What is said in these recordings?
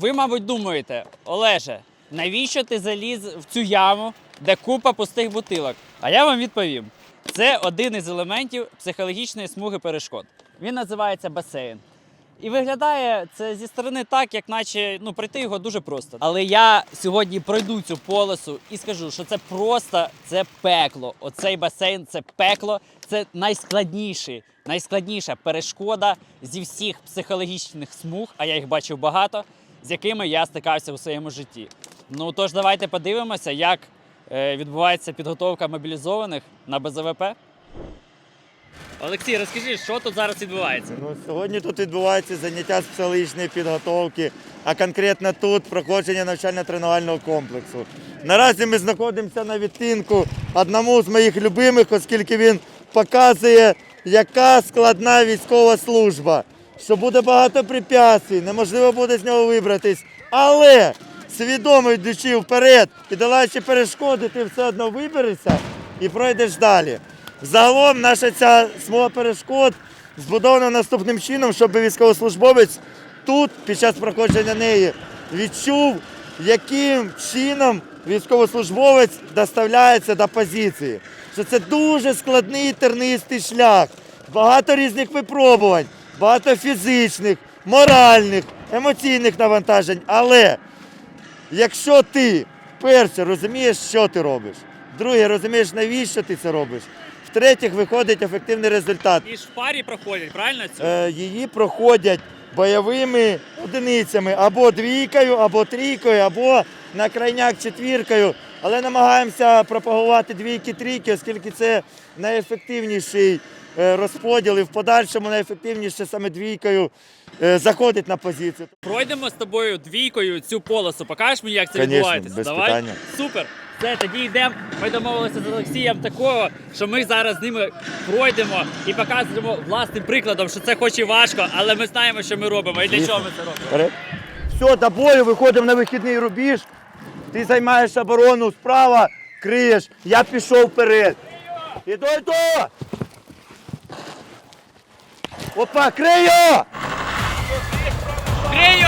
Ви, мабуть, думаєте, Олеже, навіщо ти заліз в цю яму, де купа пустих бутилок? А я вам відповім: це один із елементів психологічної смуги перешкод. Він називається басейн. І виглядає це зі сторони так, як наче ну пройти його дуже просто. Але я сьогодні пройду цю полосу і скажу, що це просто це пекло. Оцей басейн це пекло, це найскладніший, найскладніша перешкода зі всіх психологічних смуг, а я їх бачив багато, з якими я стикався у своєму житті. Ну тож давайте подивимося, як е, відбувається підготовка мобілізованих на БЗВП. Олексій, розкажи, що тут зараз відбувається? Ну, сьогодні тут відбувається заняття з психологічної підготовки, а конкретно тут проходження навчально-тренувального комплексу. Наразі ми знаходимося на відтинку одному з моїх любимих, оскільки він показує, яка складна військова служба, що буде багато препятствий, неможливо буде з нього вибратись. Але свідомо йдучи вперед і долаючи перешкоди, ти все одно виберешся і пройдеш далі. Загалом наша ця смуга перешкод збудована наступним чином, щоб військовослужбовець тут, під час проходження неї, відчув, яким чином військовослужбовець доставляється до позиції. Що це дуже складний тернистий шлях, багато різних випробувань, багато фізичних, моральних, емоційних навантажень. Але якщо ти перше розумієш, що ти робиш, друге розумієш, навіщо ти це робиш, в-третє, виходить ефективний результат. І ж в парі проходять, правильно? Е, її проходять бойовими одиницями або двійкою, або трійкою, або на крайняк четвіркою. Але намагаємося пропагувати двійки, трійки, оскільки це найефективніший розподіл і в подальшому найефективніше саме двійкою е, заходить на позицію. Пройдемо з тобою двійкою цю полосу. Покажеш мені, як це Конечно, відбувається? без Давай. питання. Супер. Все, тоді йдемо. Ми домовилися з Олексієм такого, що ми зараз з ними пройдемо і показуємо власним прикладом, що це хоч і важко, але ми знаємо, що ми робимо і для чого ми це робимо. Вперед. Все, до бою виходимо на вихідний рубіж. Ти займаєш оборону справа, криєш. Я пішов вперед. Іду, іду! Опа, крию! Крию!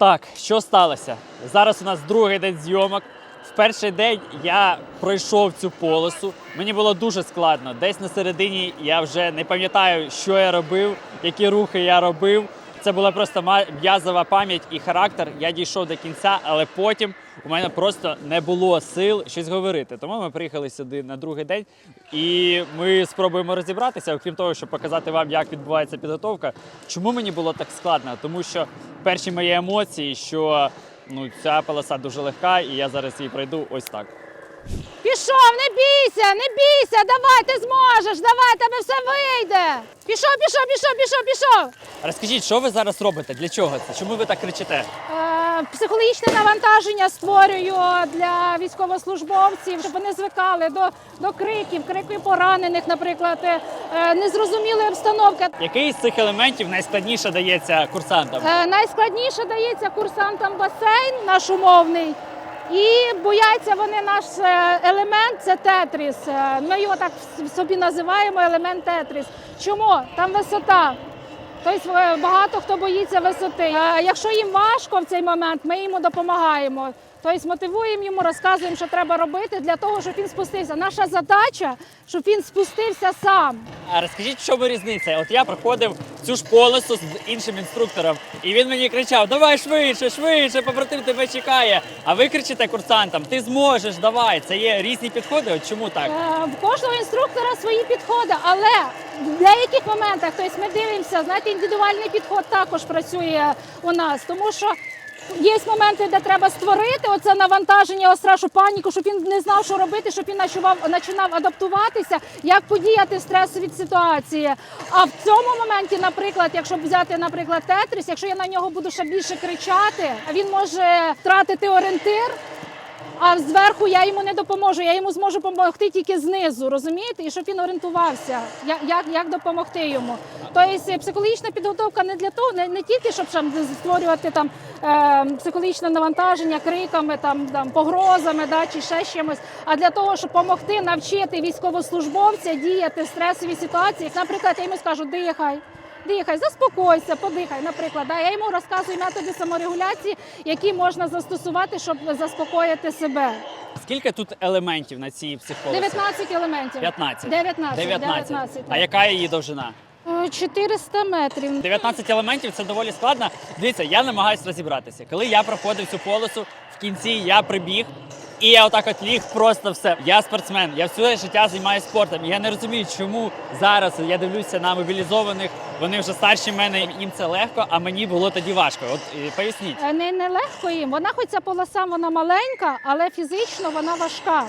Так, що сталося? Зараз у нас другий день зйомок. В перший день я пройшов цю полосу. Мені було дуже складно. Десь на середині я вже не пам'ятаю, що я робив, які рухи я робив. Це була просто м'язова пам'ять і характер. Я дійшов до кінця, але потім у мене просто не було сил щось говорити. Тому ми приїхали сюди на другий день, і ми спробуємо розібратися, окрім того, щоб показати вам, як відбувається підготовка. Чому мені було так складно? Тому що перші мої емоції, що ну ця полоса дуже легка, і я зараз її пройду ось так. Пішов, не бійся, не бійся, давай, ти зможеш, давай, тебе все вийде. Пішов, пішов, пішов, пішов, пішов. Розкажіть, що ви зараз робите? Для чого це? Чому ви так кричите? Е, психологічне навантаження створюю для військовослужбовців, щоб вони звикали до, до криків, криків поранених, наприклад, е, е, незрозумілої обстановки. Який з цих елементів найскладніше дається курсантам? Е, найскладніше дається курсантам басейн наш умовний. І бояться вони наш е, елемент це тетріс. Е, Ми його так собі називаємо елемент тетріс. Чому? Там висота. Тобто е, багато хто боїться висоти. Якщо їм важко в цей момент, ми йому допомагаємо. Тобто мотивуємо йому, розказуємо, що треба робити для того, щоб він спустився. Наша задача, щоб він спустився сам. А розкажіть, в чому різниця? От я проходив цю ж полосу з іншим інструктором, і він мені кричав: Давай швидше, швидше, побратим тебе чекає. А ви кричите курсантам, ти зможеш, давай. Це є різні підходи. От чому так? Е, В кожного інструктора свої підходи, але в деяких моментах, тобто ми дивимося, знаєте, індивідуальний підход також працює у нас, тому що Є моменти, де треба створити оце навантаження, острашу паніку, щоб він не знав, що робити, щоб він почував, починав адаптуватися, як подіяти в стресовій ситуації. А в цьому моменті, наприклад, якщо взяти, наприклад, тетріс, якщо я на нього буду ще більше кричати, він може втратити орієнтир. А зверху я йому не допоможу, я йому зможу допомогти тільки знизу, розумієте? І щоб він орієнтувався, як, як, допомогти йому. Тобто психологічна підготовка не для того, не, не тільки щоб там, створювати там е, психологічне навантаження криками, там, там погрозами, да, чи ще чимось, а для того, щоб допомогти навчити військовослужбовця діяти в стресовій ситуації. Наприклад, я йому скажу, дихай. Дихай, заспокойся, подихай. Наприклад, да, я йому розказую методи саморегуляції, які можна застосувати, щоб заспокоїти себе. Скільки тут елементів на цій психології? 19 елементів. 15. 19. 19. 19, А яка її довжина? Е, 400 метрів. 19 елементів це доволі складно. Дивіться, я намагаюся розібратися. Коли я проходив цю полосу, в кінці я прибіг. І я отак от ліг просто все. Я спортсмен, я все життя займаюся спортом. Я не розумію, чому зараз я дивлюся на мобілізованих. Вони вже старші мене, їм це легко, а мені було тоді важко. От е, поясніть. Е, Не, не легко їм. Вона хоч ця полоса вона маленька, але фізично вона важка.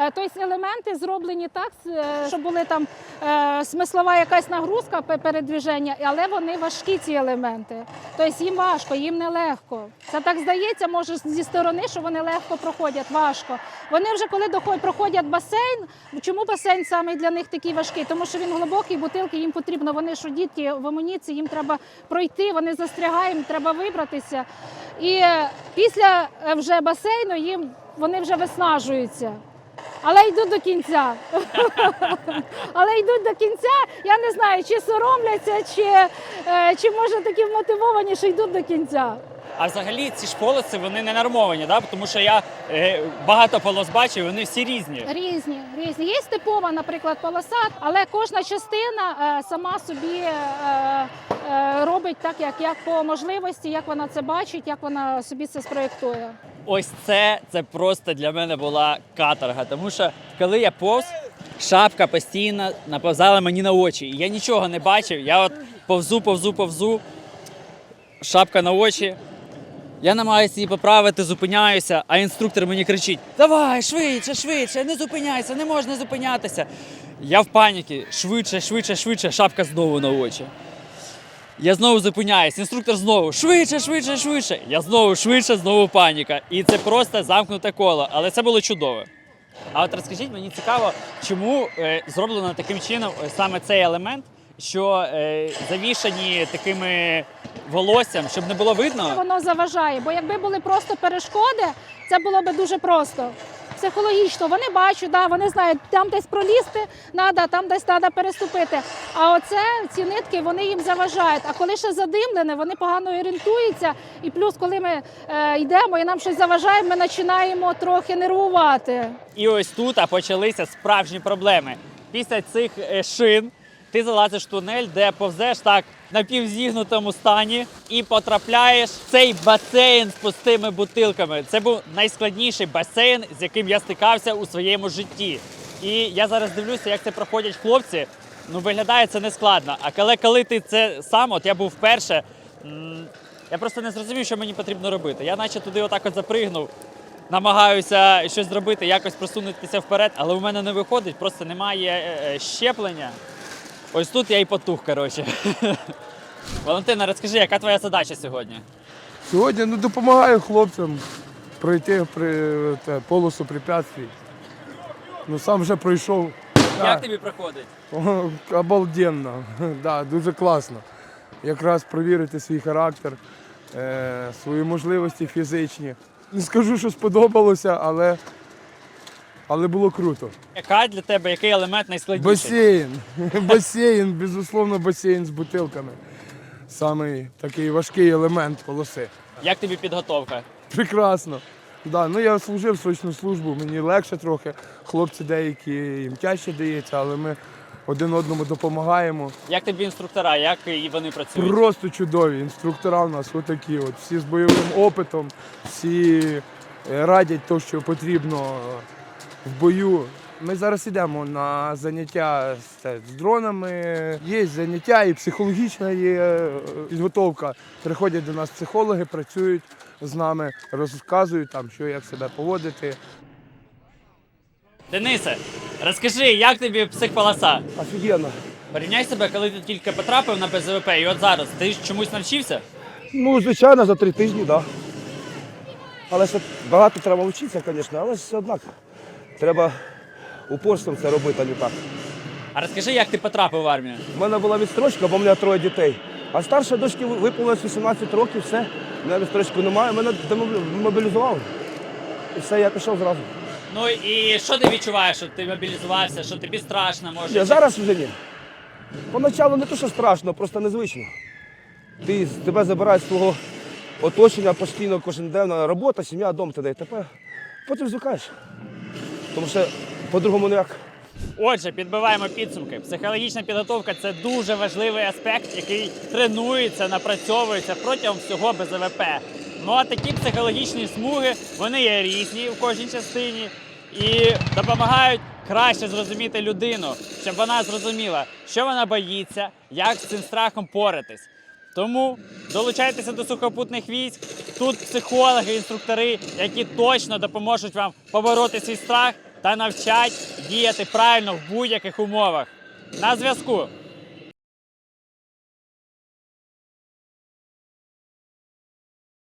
Е, Тобто елементи зроблені так, е, щоб були там е, смислова якась нагрузка передвіження, але вони важкі ці елементи. Тобто їм важко, їм не легко. Це так здається, може зі сторони, що вони легко проходять, важко. Вони вже коли доходять, проходять басейн. Чому басейн саме для них такий важкий? Тому що він глибокий, бутилки їм потрібно. Вони ж діти в амуніції, їм треба пройти, вони застрягають, їм треба вибратися. І після вже басейну їм вони вже виснажуються. Але йдуть до кінця. Але йдуть до кінця. Я не знаю, чи соромляться, чи, е, чи може такі вмотивовані, що йдуть до кінця. А взагалі ці ж полоси вони не нормовані, да? тому що я е, багато полос бачив, вони всі різні. Різні, різні. Є типова, наприклад, полоса, але кожна частина е, сама собі е, робить так, як, як по можливості, як вона це бачить, як вона собі це спроєктує. Ось це, це просто для мене була каторга. Тому що коли я повз, шапка постійно наповзала мені на очі. І я нічого не бачив. Я от повзу, повзу, повзу. Шапка на очі. Я намагаюся її поправити, зупиняюся, а інструктор мені кричить: Давай, швидше, швидше, не зупиняйся, не можна зупинятися. Я в паніки, швидше, швидше, швидше, шапка знову на очі. Я знову зупиняюсь, інструктор знову швидше, швидше, швидше. Я знову швидше, знову паніка. І це просто замкнуте коло, але це було чудово. А от розкажіть, мені цікаво, чому е, зроблено таким чином е, саме цей елемент, що е, завішані такими волоссям, щоб не було видно. Воно заважає, бо якби були просто перешкоди, це було б дуже просто. Психологічно вони бачать, да, вони знають, там десь пролізти треба, там десь треба переступити. А оце ці нитки вони їм заважають. А коли ще задимлене, вони погано орієнтуються. І плюс, коли ми е, йдемо і нам щось заважає, ми починаємо трохи нервувати. І ось тут а почалися справжні проблеми. Після цих е, шин ти залазиш в тунель, де повзеш так на півзігнутому стані і потрапляєш в цей басейн з пустими бутилками. Це був найскладніший басейн, з яким я стикався у своєму житті. І я зараз дивлюся, як це проходять хлопці. Ну, виглядає це не складно. А коли, коли ти це сам, от я був вперше, я просто не зрозумів, що мені потрібно робити. Я наче туди отак от запригнув намагаюся щось зробити, якось просунутися вперед, але у мене не виходить, просто немає е, е, щеплення. Ось тут я і потух, коротше. Валентина, розкажи, яка твоя задача сьогодні? Сьогодні ну, допомагаю хлопцям пройти при, те, полосу препятствий. Ну сам вже пройшов. Як тобі проходить? О, обалденно. Да, дуже класно. Якраз провірити свій характер, е, свої можливості фізичні. Не скажу, що сподобалося, але, але було круто. Яка для тебе, який елемент найскладніший? Басейн. Басейн, безусловно, басейн з бутилками. Самий такий важкий елемент полоси. Як тобі підготовка? Прекрасно. Да, ну я служив срочну службу, мені легше трохи. Хлопці деякі їм тяжче дається, але ми один одному допомагаємо. Як тобі інструктора, як і вони працюють? Просто чудові. Інструктора у нас отакі, от, всі з бойовим опитом, всі е, радять те, що потрібно в бою. Ми зараз йдемо на заняття з, дронами. Є заняття і психологічна є е, підготовка. Приходять до нас психологи, працюють з нами, розказують там, що як себе поводити. Денисе, розкажи, як тобі психполоса? Офігенно. Порівняй себе, коли ти тільки потрапив на БЗВП, і от зараз ти ж чомусь навчився? Ну, звичайно, за три тижні, так. Да. Але ще багато треба вчитися, звісно, але все однак. Треба упорством це робити, а не так. А розкажи, як ти потрапив в армію? У мене була відстрочка, бо в мене троє дітей. А старша дочки виповнилось 18 років, все. У мене відстрочки немає, мене демобілізували. І все, я пішов зразу. Ну і що ти відчуваєш, що ти мобілізувався, що тобі страшно може? Ні, зараз вже ні. Поначалу не те, що страшно, просто незвично. Ти, тебе забирають з твого оточення постійно, кожен день, робота, сім'я, дом тебе. Тепер потім звикаєш. Тому що по-другому ніяк. Отже, підбиваємо підсумки. Психологічна підготовка це дуже важливий аспект, який тренується, напрацьовується протягом всього БЗВП. Ну а такі психологічні смуги вони є різні в кожній частині і допомагають краще зрозуміти людину, щоб вона зрозуміла, що вона боїться, як з цим страхом поратись. Тому долучайтеся до сухопутних військ. Тут психологи, інструктори, які точно допоможуть вам побороти свій страх та навчать діяти правильно в будь-яких умовах. На зв'язку.